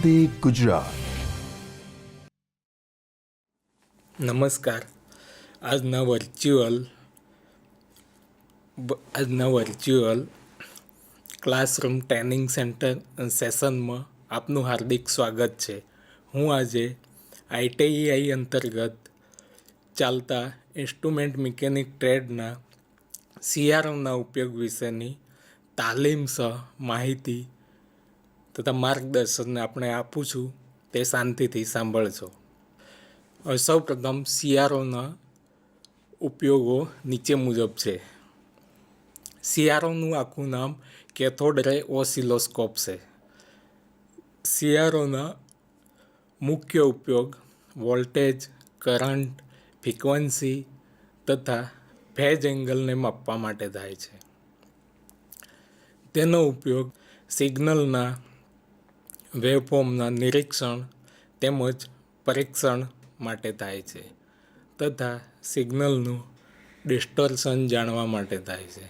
વંદે ગુજરાત. નમસ્કાર. આજના વર્ચ્યુઅલ આજના વર્ચ્યુઅલ ક્લાસરૂમ ટ્રેનિંગ સેન્ટર સેશનમાં આપનું હાર્દિક સ્વાગત છે. હું આજે આઈટીઆઈ અંતર્ગત ચાલતા ઇન્સ્ટ્રુમેન્ટ મિકેનિક ટ્રેડના સીઆરઓના ઉપયોગ વિશેની તાલીમ સહ માહિતી તથા માર્ગદર્શનને આપણે આપું છું, તે શાંતિથી સાંભળજો. સૌ સૌપ્રથમ શિયાળોના ઉપયોગો નીચે મુજબ છે. શિયાળોનું આખું નામ કેથોડ રે ઓસિલોસ્કોપ છે. શિયાળોના મુખ્ય ઉપયોગ વોલ્ટેજ, કરંટ, ફ્રિકવન્સી તથા ફેજ એંગલને માપવા માટે થાય છે. તેનો ઉપયોગ સિગ્નલના વેવફોર્મના નિરીક્ષણ તેમજ પરીક્ષણ માટે થાય છે તથા સિગ્નલનું ડિસ્ટોર્શન જાણવા માટે થાય છે.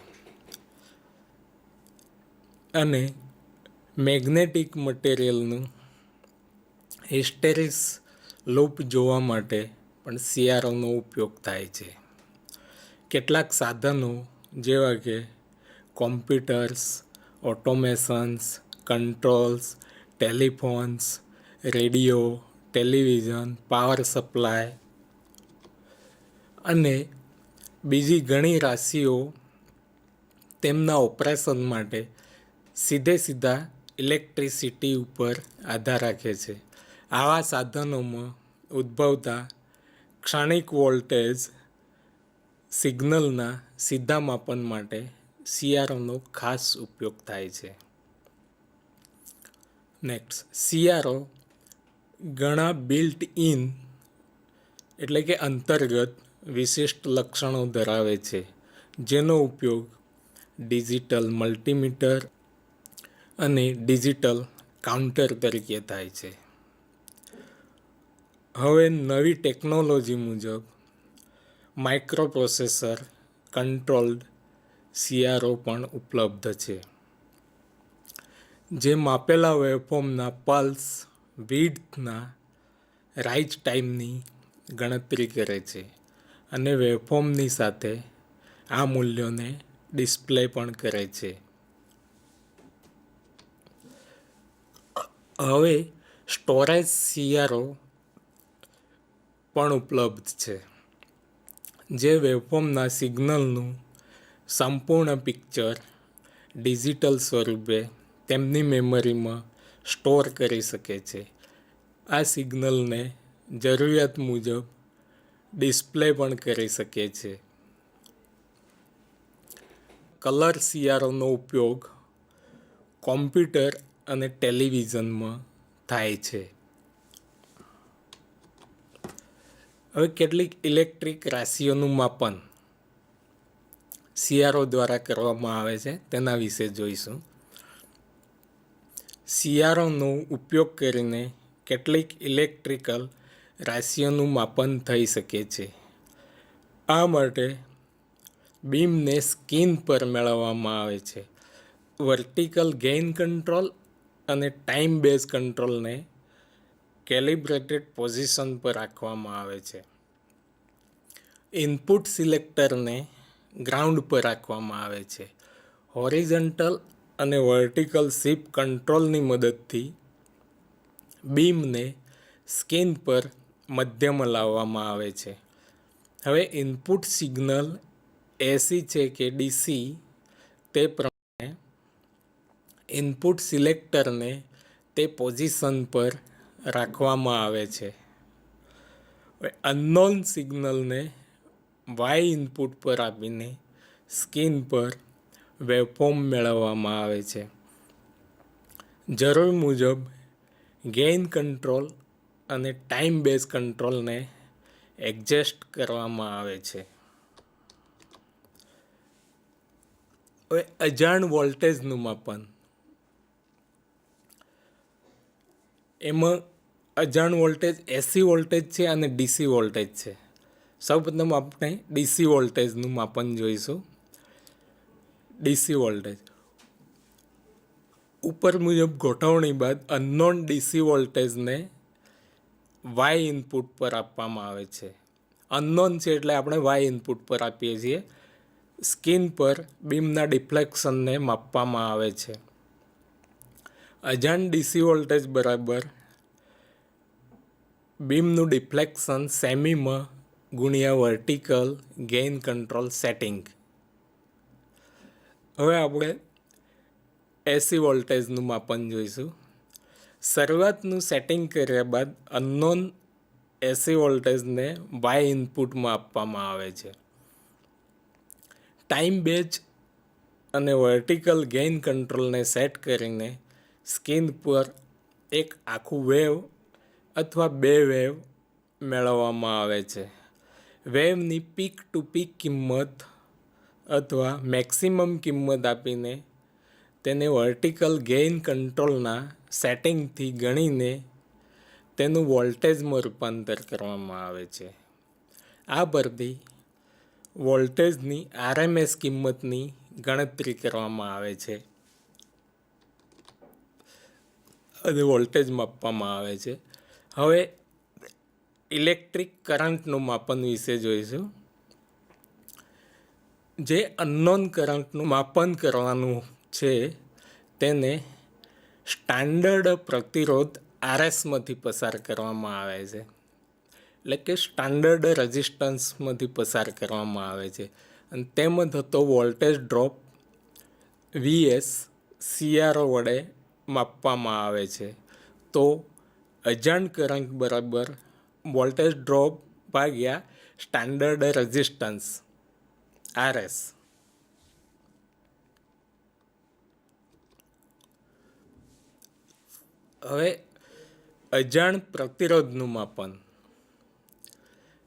અને મેગ્નેટિક મટીરિયલનું હિસ્ટેરિસ લૂપ જોવા માટે પણ સીઆરઓનો ઉપયોગ થાય છે. કેટલાક સાધનો જેવા કે computers automations controls telephones, radio, television, power supply અને બીજી ઘણી રાશિઓ તેમના ઓપરેશન માટે સીધે સીધા ઇલેક્ટ્રિસિટી ઉપર આધાર રાખે છે. આવા સાધનોમાં ઉદ્ભવતા ક્ષણિક વોલ્ટેજ સિગ્નલના સીધા માપન માટે સીઆરઓનો ખાસ ઉપયોગ થાય છે. નેક્સ્ટ. સીઆરઓ ઘણા બિલ્ટ ઇન એટલે કે અંતર્ગત વિશિષ્ટ લક્ષણો ધરાવે છે, જેનો ઉપયોગ ડિજિટલ મલ્ટીમીટર અને ડિજિટલ કાઉન્ટર તરીકે થાય છે. હવે નવી ટેકનોલોજી મુજબ માઇક્રોપ્રોસેસર કંટ્રોલ્ડ સીઆરઓ પણ ઉપલબ્ધ છે. જે માપેલા વેવફોર્મના પલ્સ વિડ્થના રાઇઝ ટાઈમની ગણતરી કરે છે અને વેવફોર્મની સાથે આ મૂલ્યોને ડિસ્પ્લે પણ કરે છે. હવે સ્ટોરેજ સીઆરઓ પણ ઉપલબ્ધ છે, જે વેવફોર્મના સિગ્નલનું સંપૂર્ણ પિક્ચર ડિજિટલ સ્વરૂપે તેમની મેમરીમાં સ્ટોર કરી શકે છે. આ સિગ્નલને જરૂરિયાત મુજબ ડિસ્પ્લે પણ કરી શકે છે. કલર સીઆરઓનો ઉપયોગ કોમ્પ્યુટર અને ટેલિવિઝનમાં થાય છે. હવે કેટલીક ઇલેક્ટ્રિક રાશિઓનું માપન સીઆરઓ દ્વારા કરવામાં આવે છે. તેના વિશે જોઈશું. સીઆરઓનો ઉપયોગ કરીને કેટલીક ઇલેક્ટ્રિકલ રાશિઓનું માપન થઈ શકે છે. આ માટે બીમને સ્કિન પર મેળવવામાં આવે છે. વર્ટિકલ ગેઇન કંટ્રોલ અને ટાઈમ બેઝ કંટ્રોલને કેલિબ્રેટેડ પોઝિશન પર રાખવામાં આવે છે. ઇનપુટ સિલેક્ટરને ગ્રાઉન્ડ પર રાખવામાં આવે છે. હોરિઝન્ટલ અને વર્ટિકલ સીપ કંટ્રોલની મદદથી બીમને સ્કિન પર મધ્યમાં લાવવામાં આવે છે. હવે ઇનપુટ સિગ્નલ એસી છે કે ડીસી તે પ્રમાણે ઇનપુટ સિલેક્ટરને તે પોઝિશન પર રાખવામાં આવે છે. અનનોન સિગ્નલને વાય ઇનપુટ પર આપીને સ્કિન પર વેવફોર્મ મેળવવામાં આવે છે. જરૂર મુજબ, ગેઇન કંટ્રોલ અને ટાઈમ બેઝ કંટ્રોલને એડજસ્ટ કરવામાં આવે છે. હવે, અજાણ વોલ્ટેજનું માપન. એમાં અજાણ વોલ્ટેજ એસી વોલ્ટેજ છે અને ડીસી વોલ્ટેજ છે. સૌપ્રથમ આપણે ડીસી વોલ્ટેજનું માપન જોઈશું. DC voltage. ઉપર મુજબ ગોઠવણી બાદ અનનોન ડીસી વોલ્ટેજને વાય ઇનપુટ પર આપવામાં આવે છે. અનનોન છે એટલે આપણે વાય ઇનપુટ પર આપીએ છીએ. સ્કિન પર બીમના ડિફ્લેક્શનને માપવામાં આવે છે. અજાણ ડીસી વોલ્ટેજ બરાબર બીમનું ડિફ્લેક્શન સેમીમાં ગુણ્યા વર્ટિકલ ગેઇન કંટ્રોલ સેટિંગ. હવે આપણે એસી વોલ્ટેજનું માપન જોઈશું. શરૂઆતનું સેટિંગ કર્યા બાદ અનનોન એસી વોલ્ટેજને વાય ઇનપુટમાં આપવામાં આવે છે. ટાઈમ બેચ અને વર્ટિકલ ગેઇન કંટ્રોલને સેટ કરીને સ્કિન પર એક આખું વેવ અથવા બે વેવ મેળવવામાં આવે છે. વેવની પીક ટુ પીક કિંમત અથવા મેક્સિમમ કિંમત આપીને તેને વર્ટિકલ ગેઇન કંટ્રોલના સેટિંગથી ગણીને તેનું વોલ્ટેજમાં રૂપાંતર કરવામાં આવે છે. આ પરથી વોલ્ટેજની આરએમએસ કિંમતની ગણતરી કરવામાં આવે છે. અને વોલ્ટેજ માપવામાં આવે છે. હવે ઇલેક્ટ્રિક કરંટનું માપન વિશે જોઈશું. જે અનનોન કરંટનું માપન કરવાનું છે, તેને સ્ટાન્ડર્ડ પ્રતિરોધ આરએસમાંથી પસાર કરવામાં આવે છે. એટલે કે સ્ટાન્ડર્ડ રેઝિસ્ટન્સમાંથી પસાર કરવામાં આવે છે. અને તેમાં થતો વોલ્ટેજ ડ્રોપ વીએસ સીઆરઓ વડે માપવામાં આવે છે. તો અજાણ કરંટ બરાબર વોલ્ટેજ ડ્રોપ ભાગ્યા સ્ટાન્ડર્ડ રેઝિસ્ટન્સ. આરએસ હવે અજાણ પ્રતિરોધનું માપન.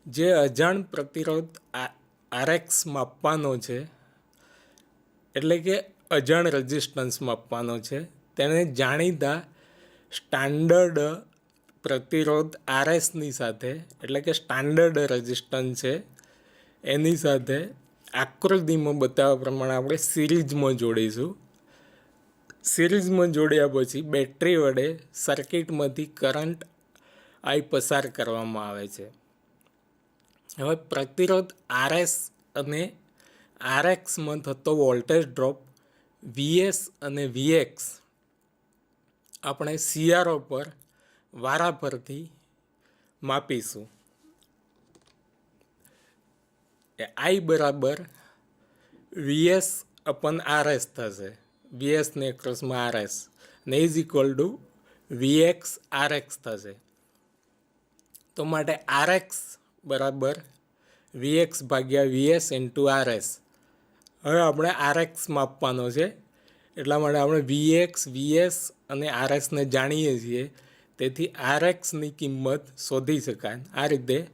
જે અજાણ પ્રતિરોધ આરએક્સ માપવાનો છે, એટલે કે અજાણ રેઝિસ્ટન્સ માપવાનો છે, તેને જાણીતા સ્ટાન્ડર્ડ પ્રતિરોધ આરએસની સાથે, એટલે કે સ્ટાન્ડર્ડ રેઝિસ્ટન્સ છે, એની સાથે આકૃતિમાં બતાવ્યા પ્રમાણે આપણે સિરીઝમાં જોડીશું. સિરીઝમાં જોડ્યા પછી બેટરી વડે સર્કિટમાંથી કરંટ આઈ પસાર કરવામાં આવે છે. હવે પ્રતિરોધ આરએસ અને આરએક્સમાં થતો વોલ્ટેજ ડ્રોપ વીએસ અને વીએક્સ આપણે સીઆરઓ પર વારા પરથી માપીશું. આઈ બરાબર વીએસ અપન આરએસ થશે. વીએસને ક્રોસમાં આરએસ. ને is equal to VX RX થશે. તો માટે આરએક્સ બરાબર વીએક્સ ભાગ્યા વીએસ ઇન્ટુ આરએસ. હવે આપણે આરએક્સ માપવાનો છે. એટલા માટે આપણે વીએક્સ, વીએસ અને આરએસને જાણીએ છીએ. તેથી આરએક્સની કિંમત શોધી શકાય. આ રીતે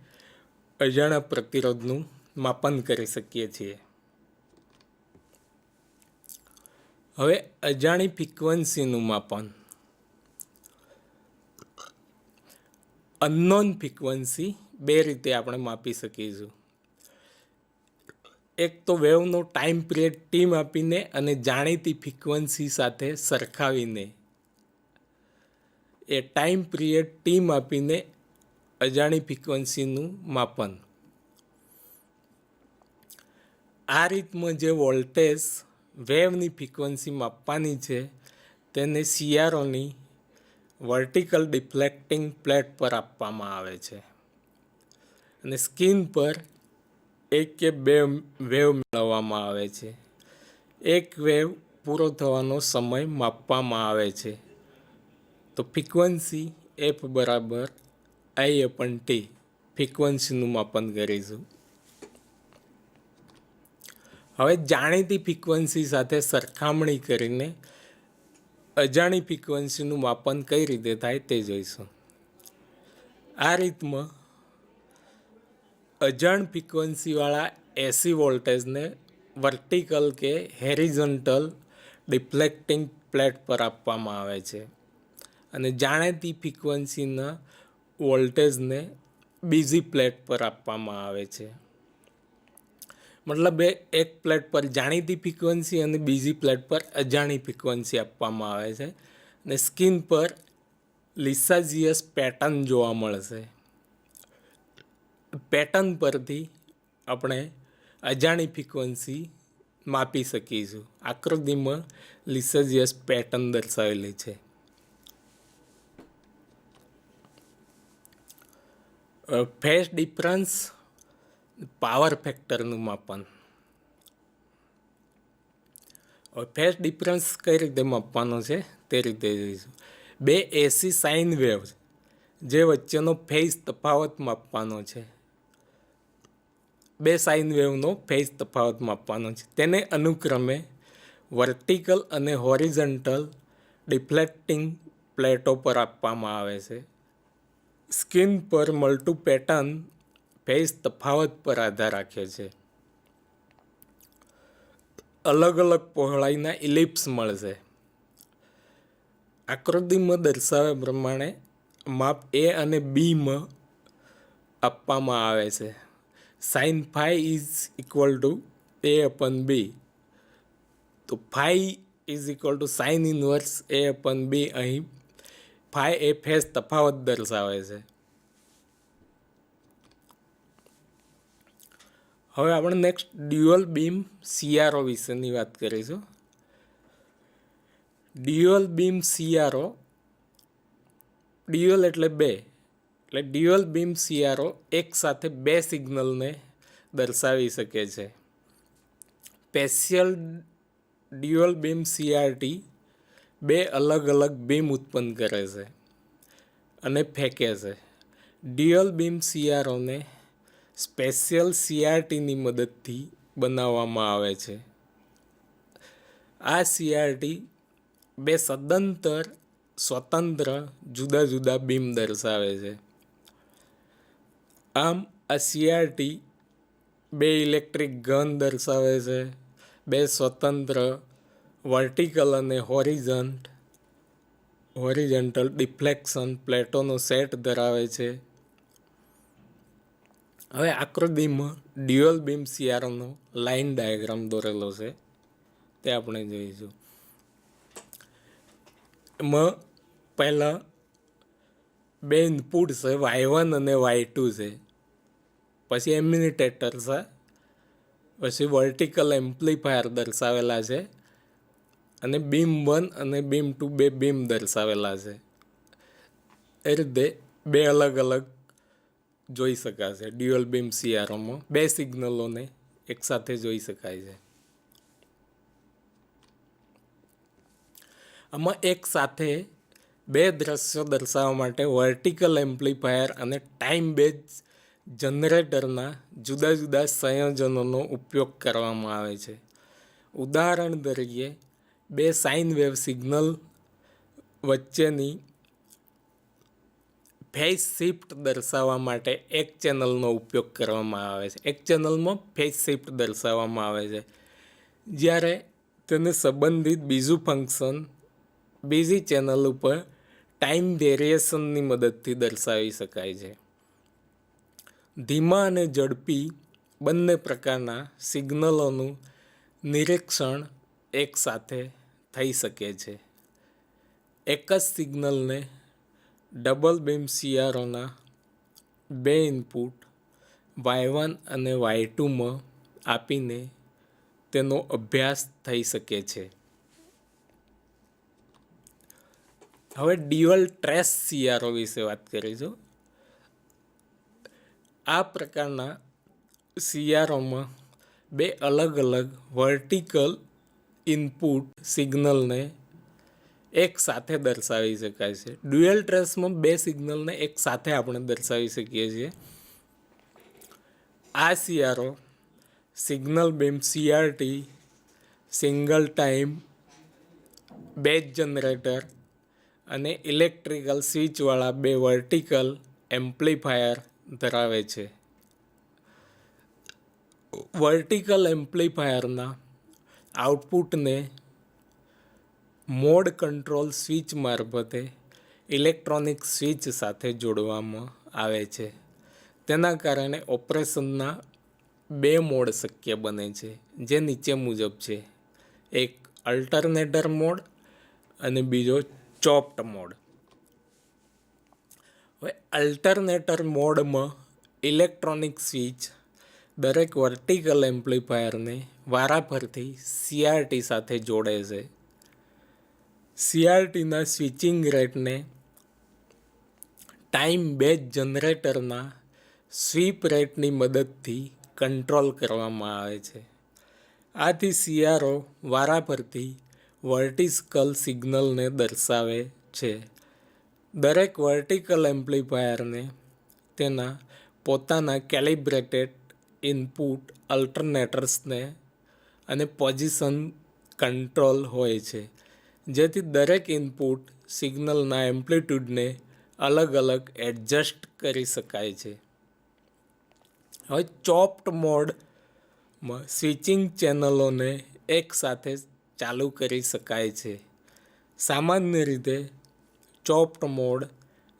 અજાણા પ્રતિરોધનું માપન કરી શકીએ છીએ. હવે અજાણી ફ્રીક્વન્સીનું માપન. અનનોન ફ્રિક્વન્સી બે રીતે આપણે માપી શકીશું એક તો વેવનો ટાઈમ પિરિયડ ટી માપીને અને જાણીતી ફ્રિક્વન્સી સાથે સરખાવીને. એ ટાઈમ પિરિયડ ટી માપીને અજાણી ફ્રીક્વન્સીનું માપન. આ રીતમાં જે વોલ્ટેજ વેવની ફ્રિકવન્સી માપવાની છે, તેને સીઆરઓની વર્ટિકલ ડિફ્લેક્ટિંગ પ્લેટ પર આપવામાં આવે છે. અને સ્કિન પર એક કે બે વેવ મેળવવામાં આવે છે. એક વેવ પૂરો થવાનો સમય માપવામાં આવે છે. તો ફ્રિકવન્સી એફ બરાબર આઈ અપન ટી ફ્રિકવન્સીનું માપન કરીશું. હવે જાણીતી ફ્રિકવન્સી સાથે સરખામણી કરીને અજાણી ફ્રિકવન્સીનું માપન કઈ રીતે થાય તે જોઈશું. આ રીતમાં અજાણ ફ્રિકવન્સીવાળા એસી વોલ્ટેજને વર્ટિકલ કે હેરિઝન્ટલ ડિફ્લેક્ટિંગ પ્લેટ પર આપવામાં આવે છે. અને જાણીતી ફ્રિકવન્સીના વોલ્ટેજને બીજી પ્લેટ પર આપવામાં આવે છે. મતલબ એ એક પ્લેટ પર જાણીતી ફ્રિકવન્સી અને બીજી પ્લેટ પર અજાણી ફ્રિકવન્સી આપવામાં આવે છે. અને સ્કિન પર લિસાજીયસ પેટર્ન જોવા મળશે. પેટર્ન પરથી આપણે અજાણી ફ્રિકવન્સી માપી શકીશું. આકૃતિમાં લિસેજિયસ પેટર્ન દર્શાવેલી છે. ફેસ ડિફરન્સ પાવર ફેક્ટરનું માપન. ફેસ ડિફરન્સ કઈ રીતે માપવાનો છે તે રીતે જોઈશું. બે એસી સાઇન વેવ જે વચ્ચેનો ફેઝ તફાવત માપવાનો છે. બે સાઇન વેવનો ફેઝ તફાવત માપવાનો છે. તેને અનુક્રમે વર્ટિકલ અને હોરિઝન્ટલ ડિફ્લેક્ટિંગ પ્લેટો પર આપવામાં આવે છે. સ્કિન પર મલ્ટુ પેટર્ન ફેઝ તફાવત પર આધાર રાખે છે. અલગ અલગ પહોળાઈના ઇલિપ્સ મળશે. આકૃતિમાં દર્શાવ્યા પ્રમાણે માપ એ અને બીમાં આપવામાં આવે છે. Sine phi is equal to A upon B તો phi is equal to sine inverse A upon B અહીં ફાઈ એ ફેઝ તફાવત દર્શાવે છે. હવે આપણે નેક્સ્ટ ડ્યુઅલ બીમ સીઆરઓ વિશેની વાત કરીશું. ડ્યુઅલ બીમ સીઆરઓ ડ્યુઅલ એટલે બે. એટલે ડ્યુઅલ બીમ સીઆરઓ એક સાથે બે સિગ્નલને દર્શાવી શકે છે. સ્પેશિયલ ડ્યુઅલ બીમ સીઆરટી બે અલગ અલગ બીમ ઉત્પન્ન કરે છે અને ફેંકે છે. ડ્યુઅલ બીમ સીઆરઓને સ્પેશિયલ સીઆરટીની મદદથી બનાવવામાં આવે છે. આ સીઆરટી બે સદંતર સ્વતંત્ર જુદા જુદા બીમ દર્શાવે છે. આમ આ સીઆરટી બે ઇલેક્ટ્રિક ગન દર્શાવે છે, બે સ્વતંત્ર વર્ટિકલ અને હોરિઝન્ટ, હોરિઝન્ટલ ડિફ્લેક્શન પ્લેટોનો સેટ ધરાવે છે. હવે આકૃતિમાં ડ્યુઅલ બીમ સીઆરનો લાઇન ડાયાગ્રામ દોરેલો છે. તે આપણે જોઈશું. એમાં પહેલાં બે ઇનપુટ છે, વાય વન અને વાય ટુ છે. પછી એમ્યુનિટેટર છે. પછી વર્ટિકલ એમ્પ્લીફાયર દર્શાવેલા છે અને બીમ વન અને બીમ ટુ બે બીમ દર્શાવેલા છે. એ રીતે બે અલગ અલગ જોઈ શકાશે ડ્યુઅલ બીમ સીઆરઓમાં બે સિગ્નલોને એકસાથે જોઈ શકાય છે. આમાં એક સાથે બે દ્રશ્યો દર્શાવવા માટે વર્ટિકલ એમ્પ્લીફાયર અને ટાઈમ બેઝ જનરેટરના જુદા જુદા સંયોજનોનો ઉપયોગ કરવામાં આવે છે. ઉદાહરણ તરીકે, બે સાઇન વેવ સિગ્નલ વચ્ચેની ફેઝ શિફ્ટ દર્શાવવા માટે એક ચેનલનો ઉપયોગ કરવામાં આવે છે. એક ચેનલમાં ફેસ શિફ્ટ દર્શાવવામાં આવે છે. જ્યારે તેને સંબંધિત બીજું ફંક્શન બીજી ચેનલ ઉપર ટાઈમ વેરિએશનની મદદથી દર્શાવી શકાય છે. ધીમા અને ઝડપી બંને પ્રકારના સિગ્નલોનું નિરીક્ષણ એકસાથે થઈ શકે છે. એક જ સિગ્નલને ડબલ બીમ સીઆરઓના બે ઇનપુટ વાય વન અને વાય ટુમાં આપીને તેનો અભ્યાસ થઈ શકે છે. હવે ડ્યુઅલ ટ્રેસ સીઆરઓ વિશે વાત કરીશું આ પ્રકારના સીઆરઓમાં બે અલગ અલગ વર્ટિકલ ઇનપુટ સિગ્નલને એક સાથે દર્શાવી શકાય છે. ડ્યુઅલ ટ્રેસમાં બે સિગ્નલને એક સાથે આપણે દર્શાવી શકીએ છીએ. આ CRO single beam CRT single time, base generator અને ઇલેક્ટ્રિકલ સ્વિચવાળા બે વર્ટિકલ એમ્પ્લીફાયર ધરાવે છે. વર્ટિકલ એમ્પ્લીફાયરના આઉટપુટને મોડ કંટ્રોલ સ્વિચ મારફતે ઇલેક્ટ્રોનિક સ્વિચ સાથે જોડવામાં આવે છે. તેના કારણે ઓપરેશનના બે મોડ શક્ય બને છે, જે નીચે મુજબ છે. એક અલ્ટરનેટર મોડ અને બીજો ચોપ્ટ મોડ. હવે અલ્ટરનેટર મોડમાં ઇલેક્ટ્રોનિક સ્વિચ દરેક વર્ટિકલ એમ્પ્લીફાયરને વારાફરતી સીઆરટી સાથે જોડે છે. સીઆરટીના સ્વિચિંગ રેટને ટાઈમ બેઝ જનરેટરના સ્વીપ રેટની મદદથી કંટ્રોલ કરવામાં આવે છે. આથી સીઆરઓ વારાફરતી વર્ટિકલ સિગ્નલને દર્શાવે છે. દરેક વર્ટિકલ એમ્પ્લીફાયરને તેના પોતાના કેલિબ્રેટેડ ઇનપુટ અલ્ટરનેટર્સને અને પોઝિશન કંટ્રોલ હોય છે. જેથી દરેક ઇનપુટ સિગ્નલના એમ્પ્લિટ્યૂડને અલગ અલગ એડજસ્ટ કરી શકાય છે. હવે ચોપ્ડ મોડમાં સ્વિચિંગ ચેનલોને એકસાથે ચાલુ કરી શકાય છે. સામાન્ય રીતે ચોપ્ડ મોડ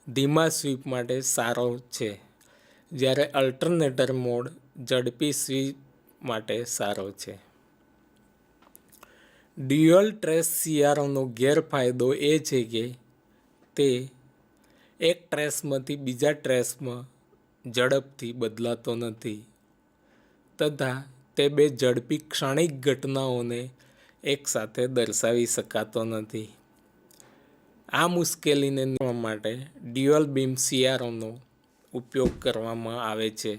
ધીમા સ્વીપ માટે સારો છે. જ્યારે અલ્ટરનેટર મોડ ઝડપી સ્વીપ માટે સારો છે. ડ્યુઅલ ટ્રેસ સીઆરઓનો ગેરફાયદો એ છે કે તે એક ટ્રેસમાંથી બીજા ટ્રેસમાં ઝડપથી બદલાતો નથી. તથા તે બે ઝડપી ક્ષણિક ઘટનાઓને એકસાથે દર્શાવી શકાતો નથી. આ મુશ્કેલીને નિવારવા માટે ડ્યુઅલ બીમ સીઆરઓનો ઉપયોગ કરવામાં આવે છે.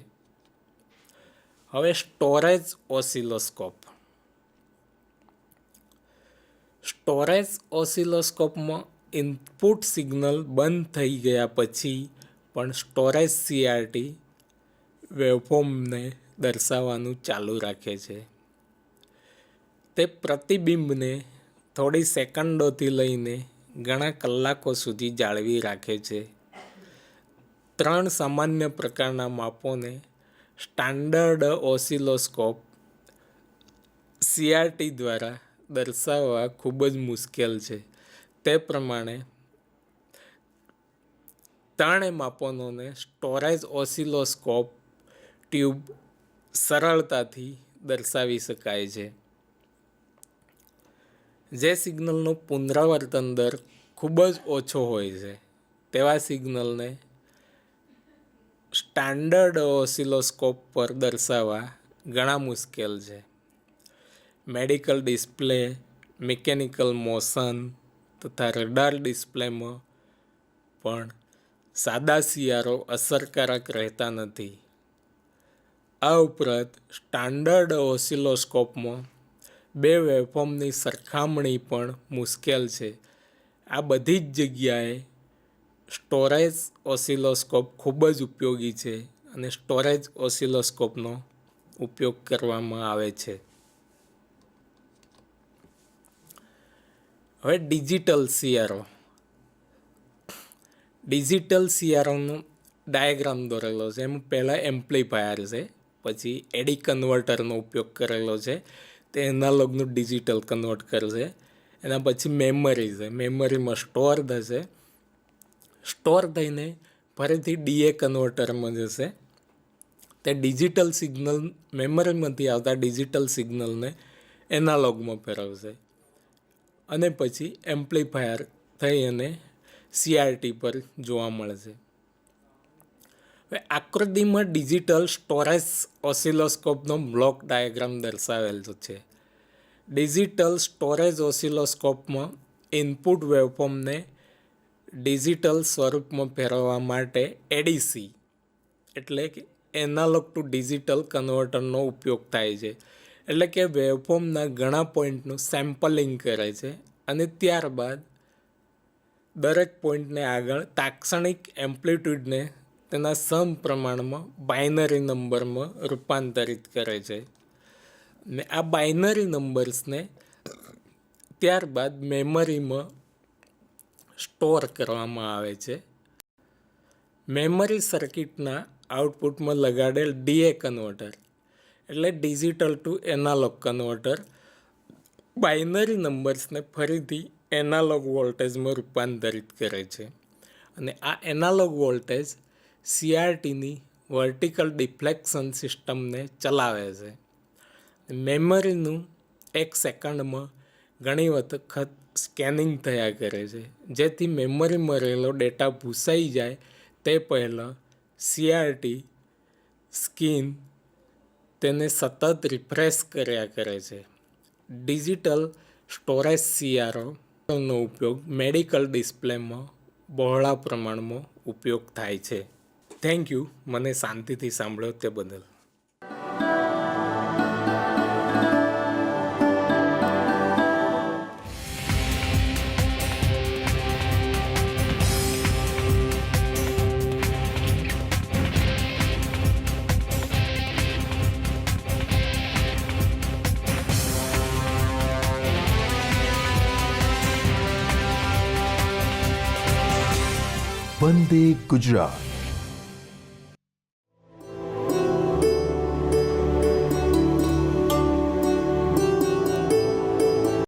હવે સ્ટોરેજ ઓસિલોસ્કોપ. સ્ટોરેજ ઓસિલોસ્કોપમાં ઇનપુટ સિગ્નલ બંધ થઈ ગયા પછી પણ સ્ટોરેજ સીઆરટી વેવફોર્મને દર્શાવવાનું ચાલુ રાખે છે. તે પ્રતિબિંબને થોડી સેકન્ડોથી લઈને ઘણા કલાકો સુધી જાળવી રાખે છે. ત્રણ સામાન્ય પ્રકારના માપોને સ્ટાન્ડર્ડ ઓસિલોસ્કોપ સીઆરટી દ્વારા દર્શાવવા ખૂબ જ મુશ્કેલ છે. તે પ્રમાણે ત્રણેય માપનોને સ્ટોરેજ ઓસિલોસ્કોપ ટ્યુબ સરળતાથી દર્શાવી શકાય છે. જે સિગ્નલનો પુનરાવર્તન દર ખૂબ જ ઓછો હોય છે, તેવા સિગ્નલને સ્ટાન્ડર્ડ ઓસિલોસ્કોપ પર દર્શાવવા ઘણા મુશ્કેલ છે. મેડિકલ ડિસ્પ્લે, મિકેનિકલ મોશન તથા રડાર ડિસ્પ્લેમાં પણ સાદા સિયારો અસરકારક રહેતા નથી. આ ઉપરાંત સ્ટાન્ડર્ડ ઓસિલોસ્કોપમાં બે વેફોર્મની સરખામણી પણ મુશ્કેલ છે. આ બધી જ જગ્યાએ સ્ટોરેજ ઓસિલોસ્કોપ ખૂબ જ ઉપયોગી છે અને સ્ટોરેજ ઓસિલોસ્કોપનો ઉપયોગ કરવામાં આવે છે. હવે ડિજિટલ સીઆરઓ ડિજિટલ સીઆરઓનો ડાયાગ્રામ દોરેલો છે. એમ પહેલાં એમ્પ્લીફાયર છે, પછી એડી કન્વર્ટરનો ઉપયોગ કરેલો છે, તે એનાલોગનું ડિજિટલ કન્વર્ટ કરશે, એના પછી મેમરી છે. મેમરીમાં સ્ટોર થશે. સ્ટોર થઈને ફરીથી ડીએ કન્વર્ટરમાં જશે. તે ડિજિટલ સિગ્નલ મેમરીમાંથી આવતા ડિજિટલ સિગ્નલને એનાલોગમાં ફેરવશે. અને પછી એમ્પ્લીફાયર થઈ અને સીઆરટી પર જોવા મળે છે હવે આકૃતિમાં ડિજિટલ સ્ટોરેજ ઓસિલોસ્કોપનો બ્લોક ડાયાગ્રામ દર્શાવેલ છે. ડિજિટલ સ્ટોરેજ ઓસિલોસ્કોપમાં ઇનપુટ વેવફોર્મને ડિજિટલ સ્વરૂપમાં ફેરવવા માટે એડીસી એટલે કે એનાલોગ ટુ ડિજિટલ કન્વર્ટરનો ઉપયોગ થાય છે. એટલે કે વેવફોર્મના ઘણા પોઈન્ટનું સેમ્પલિંગ કરે છે અને ત્યારબાદ દરેક પોઈન્ટને આગળ તાક્ષણિક એમ્પ્લિટ્યૂડને તેના સમ પ્રમાણમાં બાઇનરી નંબરમાં રૂપાંતરિત કરે છે. ને આ બાઇનરી નંબર્સને ત્યારબાદ મેમરીમાં સ્ટોર કરવામાં આવે છે. મેમરી સર્કિટના આઉટપુટમાં લગાડેલ ડીએ કન્વર્ટર એટલે digital to analogue converter binary નંબર્સને ફરીથી એનાલોગ વોલ્ટેજમાં રૂપાંતરિત કરે છે. અને આ એનાલોગ વોલ્ટેજ સીઆરટીની વર્ટિકલ ડિફ્લેક્શન સિસ્ટમને ચલાવે છે. મેમરીનું એક સેકન્ડમાં ઘણી વખત સ્કેનિંગ થયા કરે છે. જેથી મેમરીમાં રહેલો ડેટા ભૂસાઈ જાય તે પહેલાં સીઆરટી સ્કીન તેને સતત રિફ્રેશ કર્યા કરે છે. ડિજિટલ સ્ટોરેજ સીઆરઓનો ઉપયોગ મેડિકલ ડિસ્પ્લેમાં બહોળા પ્રમાણમાં ઉપયોગ થાય છે. થેન્ક યુ મને શાંતિથી સાંભળ્યો તે બદલ. વંદે ગુજરાત